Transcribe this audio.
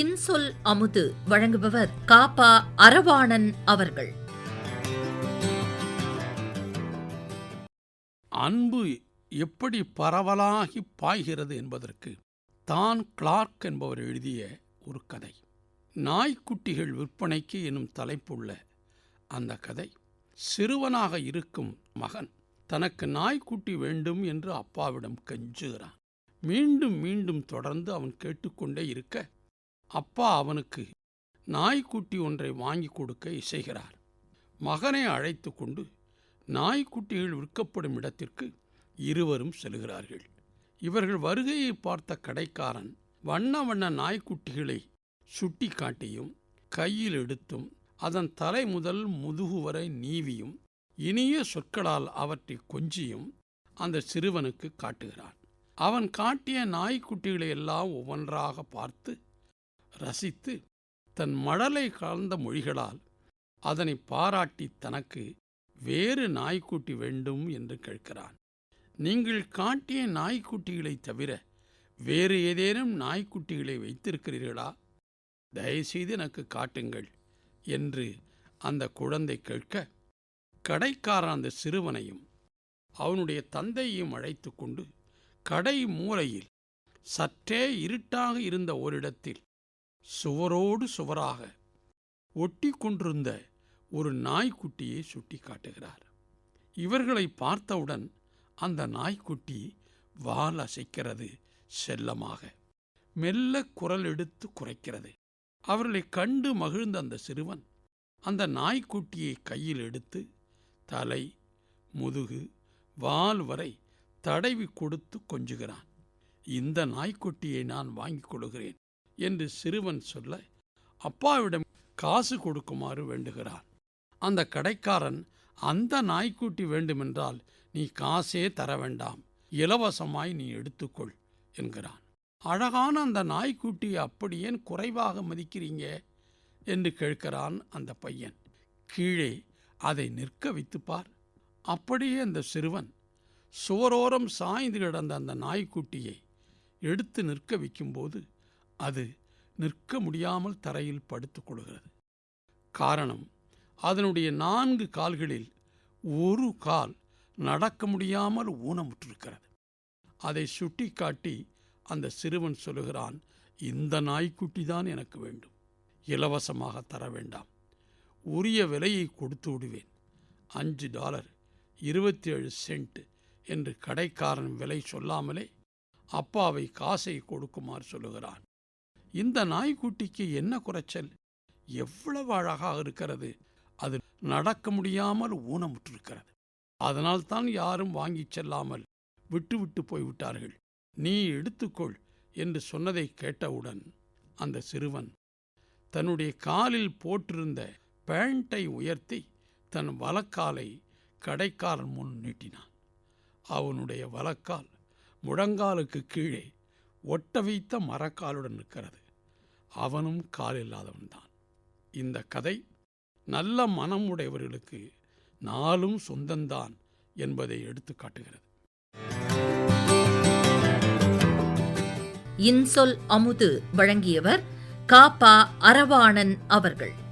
இன்சொல் அமுது வழங்குபவர் காப்பா அரவாணன் அவர்கள். அன்பு எப்படி பரவலாகி பாய்கிறது என்பதற்கு தான் கிளார்க் என்பவர் எழுதிய ஒரு கதை. நாய்க்குட்டிகள் விற்பனைக்கு எனும் தலைப்புள்ள அந்த கதை சிறுவனாக இருக்கும் மகன் தனக்கு நாய்க்குட்டி வேண்டும் என்று அப்பாவிடம் கெஞ்சுகிறான். மீண்டும் மீண்டும் தொடர்ந்து அவன் கேட்டுக்கொண்டே இருக்க அப்பா அவனுக்கு நாய்க்குட்டி ஒன்றை வாங்கி கொடுக்க இசைகிறார். மகனை அழைத்து கொண்டு நாய்க்குட்டிகள் விற்கப்படும் இடத்திற்கு இருவரும் செல்கிறார்கள். இவர்கள் வருகையை பார்த்த கடைக்காரன் வண்ண வண்ண நாய்க்குட்டிகளை சுட்டி காட்டியும் கையில் எடுத்தும் அதன் தலை முதல் முதுகு வரை நீவியும் இனிய சொற்களால் அவற்றை கொஞ்சியும் அந்த சிறுவனுக்கு காட்டுகிறான். அவன் காட்டிய நாய்க்குட்டிகளை எல்லாம் ஒவ்வொன்றாக பார்த்து ரசித்து தன் மடலை கலந்த மொழிகளால் அதனை பாராட்டி தனக்கு வேறு நாய்க்குட்டி வேண்டும் என்று கேட்கிறான். நீங்கள் காட்டிய நாய்க்குட்டிகளை தவிர வேறு ஏதேனும் நாய்க்குட்டிகளை வைத்திருக்கிறீர்களா? தயவுசெய்து எனக்கு காட்டுங்கள் என்று அந்த குழந்தை கேட்க கடைக்காரன் அந்த சிறுவனையும் அவனுடைய தந்தையையும் அழைத்து கொண்டு கடை மூலையில் சற்றே இருட்டாக இருந்த ஓரிடத்தில் சுவரோடு சுவராக ஒட்டி கொண்டிருந்த ஒரு நாய்க்குட்டியை சுட்டி காட்டுகிறார் இவர்களை பார்த்தவுடன் அந்த நாய்க்குட்டி வால் அசைக்கிறது செல்லமாக. மெல்ல குரல் எடுத்து குறைக்கிறது. அவர்களை கண்டு மகிழ்ந்த அந்த சிறுவன் அந்த நாய்க்குட்டியை கையில் எடுத்து தலை முதுகு வால் வரை தடவி கொடுத்து கொஞ்சுகிறான். இந்த நாய்க்குட்டியை நான் வாங்கிக் கொள்கிறேன். என்று சிறுவன் சொல்ல அப்பாவிடம் காசு கொடுக்குமாறு வேண்டுகிறான் அந்த கடைக்காரன் அந்த நாய்க்குட்டி வேண்டுமென்றால் நீ காசே தர வேண்டாம். இலவசமாய் நீ எடுத்துக்கொள் என்கிறான். அழகான அந்த நாய்க்குட்டியை அப்படி ஏன் குறைவாக மதிக்கிறீங்க? என்று கேட்கிறான் அந்த பையன். கீழே அதை நிற்க வைத்துப்பார் அப்படியே அந்த சிறுவன் சுவரோரம் சாய்ந்து கிடந்த அந்த நாய்க்குட்டியை எடுத்து நிற்க வைக்கும்போது அது நிற்க முடியாமல் தரையில் படுத்துக் கொள்கிறது. காரணம் அதனுடைய நான்கு கால்களில் ஒரு கால் நடக்க முடியாமல் ஊனமுற்றிருக்கிறது. அதை சுட்டி காட்டி அந்த சிறுவன் சொல்லுகிறான் இந்த நாய்க்குட்டி தான் எனக்கு வேண்டும். இலவசமாக தர வேண்டாம். உரிய விலையை கொடுத்து விடுவேன். அஞ்சு டாலர் இருபத்தி ஏழு சென்ட் என்று கடைக்காரன் விலை சொல்லாமலே அப்பாவை காசை கொடுக்குமாறு சொல்லுகிறான். இந்த நாய்க்குட்டிக்கு என்ன குறைச்சல்? எவ்வளவு அழகாக இருக்கிறது. அது நடக்க முடியாமல் ஊனமுற்றிருக்கிறது. அதனால்தான் யாரும் வாங்கிச் செல்லாமல் விட்டுவிட்டு போய்விட்டார்கள் நீ எடுத்துக்கொள் என்று சொன்னதை கேட்டவுடன் அந்த சிறுவன் தன்னுடைய காலில் போட்டிருந்த பேண்ட்டை உயர்த்தி தன் வலக்காலை கடைக்காரன் முன் நீட்டினான். அவனுடைய வலக்கால் முழங்காலுக்கு கீழே ஒட்ட வைத்த மரக்காலுடன் நிற்கிறது. அவனும் கால் இல்லாதவன்தான் இந்த கதை நல்ல மனம் உடையவர்களுக்கு நாளும் சொந்தந்தான் என்பதை எடுத்து காட்டுகிறது. இன்சொல் அமுது வழங்கியவர் காப்பா அரவாணன் அவர்கள்.